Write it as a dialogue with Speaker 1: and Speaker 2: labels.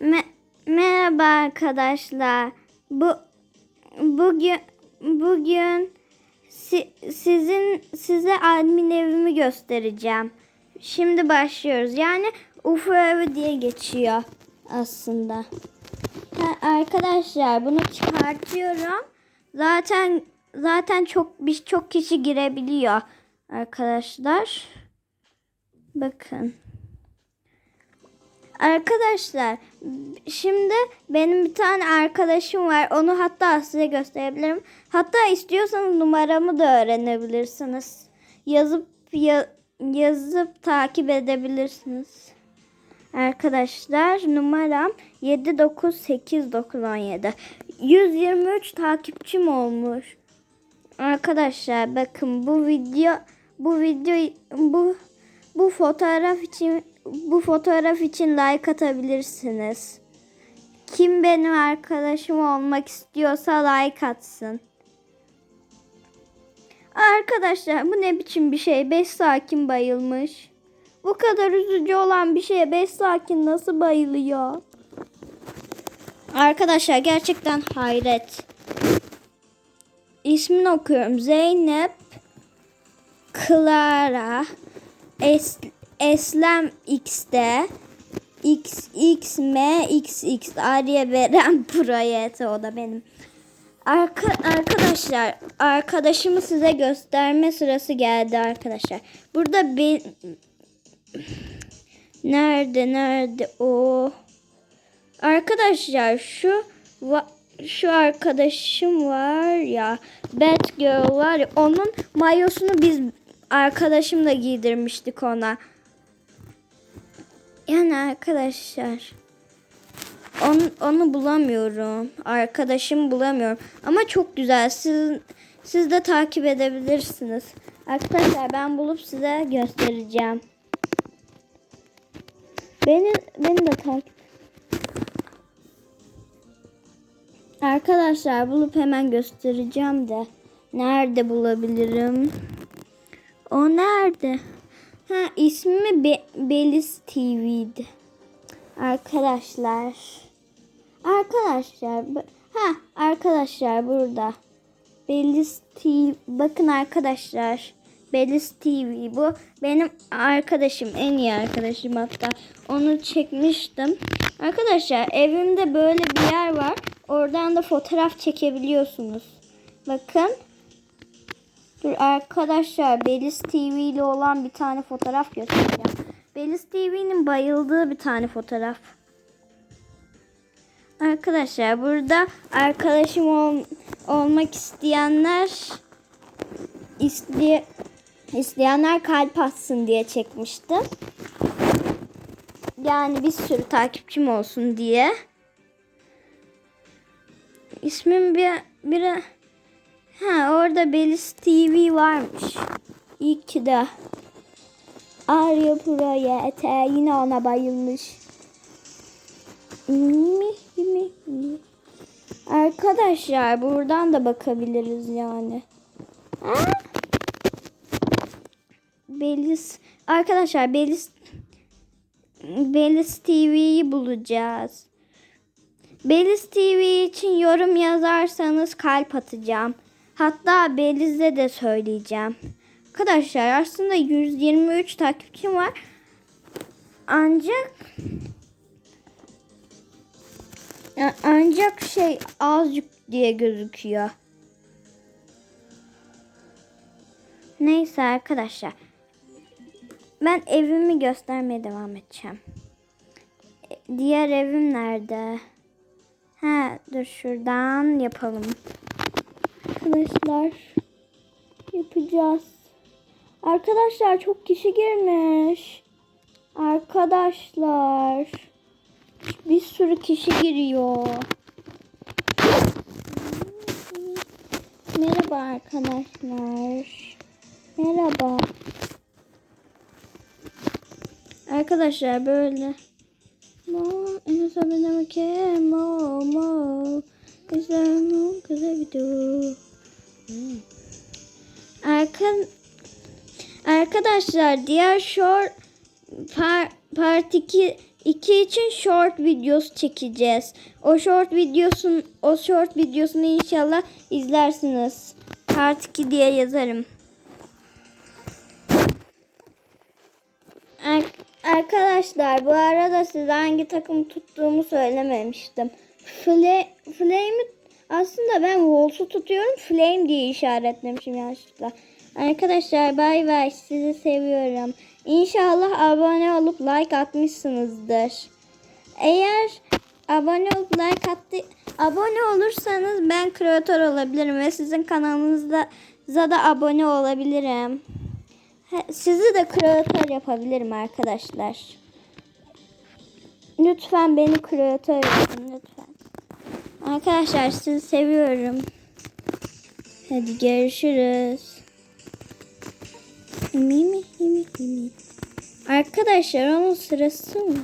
Speaker 1: Me- merhaba arkadaşlar. Bu bugün bugün si- sizin size admin evimi göstereceğim. Şimdi başlıyoruz. Yani UFO evi diye geçiyor aslında. Ha, arkadaşlar bunu çıkartıyorum. Zaten zaten çok bir çok kişi girebiliyor arkadaşlar. Bakın. Arkadaşlar şimdi benim bir tane arkadaşım var. Onu hatta size gösterebilirim. Hatta istiyorsanız numaramı da öğrenebilirsiniz. Yazıp ya- yazıp takip edebilirsiniz. Arkadaşlar numaram 79817. 123 takipçim olmuş. Arkadaşlar bakın bu video bu video bu bu fotoğraf için bu fotoğraf için like atabilirsiniz. Kim benim arkadaşım olmak istiyorsa like atsın. Arkadaşlar bu ne biçim bir şey? 5 sakin bayılmış. Bu kadar üzücü olan bir şeye 5 sakin nasıl bayılıyor? Arkadaşlar gerçekten hayret. İsmini okuyorum. Zeynep Clara Es, Eslem X'de X X M X X Arya Beren Proyet o da benim. Arka, arkadaşlar arkadaşımı size gösterme sırası geldi arkadaşlar. Burada bir nerede nerede o arkadaşlar şu va- şu arkadaşım var ya Bad Girl var ya onun mayosunu biz arkadaşımla giydirmiştik ona. Yani arkadaşlar onu, onu bulamıyorum. Arkadaşım bulamıyorum. Ama çok güzel. Siz, siz de takip edebilirsiniz. Arkadaşlar ben bulup size göstereceğim. Beni, beni de takip Arkadaşlar bulup hemen göstereceğim de. Nerede bulabilirim? O nerede? Ha ismi Be Beliz TV'di. Arkadaşlar. Arkadaşlar. Ha arkadaşlar burada. Beliz TV. Bakın arkadaşlar. Beliz TV bu. Benim arkadaşım. En iyi arkadaşım hatta. Onu çekmiştim. Arkadaşlar evimde böyle bir yer var. Oradan da fotoğraf çekebiliyorsunuz. Bakın. Dur arkadaşlar Beliz TV ile olan bir tane fotoğraf göstereceğim. Beliz TV'nin bayıldığı bir tane fotoğraf. Arkadaşlar burada arkadaşım ol- olmak isteyenler isteye, isteyenler kalp atsın diye çekmiştim. Yani bir sürü takipçim olsun diye. İsmim bir biri Ha orada Beliz TV varmış. İyi ki de. Arya Proyete yine ona bayılmış. Arkadaşlar buradan da bakabiliriz yani. Ha? Beliz arkadaşlar Beliz Beliz TV'yi bulacağız. Beliz TV için yorum yazarsanız kalp atacağım. Hatta Beliz'e de söyleyeceğim. Arkadaşlar aslında 123 takipçim var. Ancak ancak şey azıcık diye gözüküyor. Neyse arkadaşlar. Ben evimi göstermeye devam edeceğim. E, Diğer evim nerede? Ha dur şuradan yapalım. Arkadaşlar yapacağız. Arkadaşlar çok kişi girmiş. Arkadaşlar bir sürü kişi giriyor. Merhaba arkadaşlar. Merhaba. Arkadaşlar böyle. Mo, en azından ke mo mo. Güzel mo, güzel video. Arka, arkadaşlar diğer short par, part 2 2 için short videosu çekeceğiz. O short videosun o short videosunu inşallah izlersiniz. Part 2 diye yazarım. Ar- Arkadaşlar bu arada size hangi takım tuttuğumu söylememiştim. Flame'i aslında ben Wolves'u tutuyorum. Flame diye işaretlemişim yanlışlıkla. Arkadaşlar bay bay sizi seviyorum. İnşallah abone olup like atmışsınızdır. Eğer abone olup like attı, abone olursanız ben kreatör olabilirim ve sizin kanalınızda da abone olabilirim. Sizi de kreatör yapabilirim arkadaşlar. Lütfen beni kreatör yapın lütfen. Arkadaşlar sizi seviyorum. Hadi görüşürüz. Mi mi mi mi mi. Arkadaşlar onun sırası mı?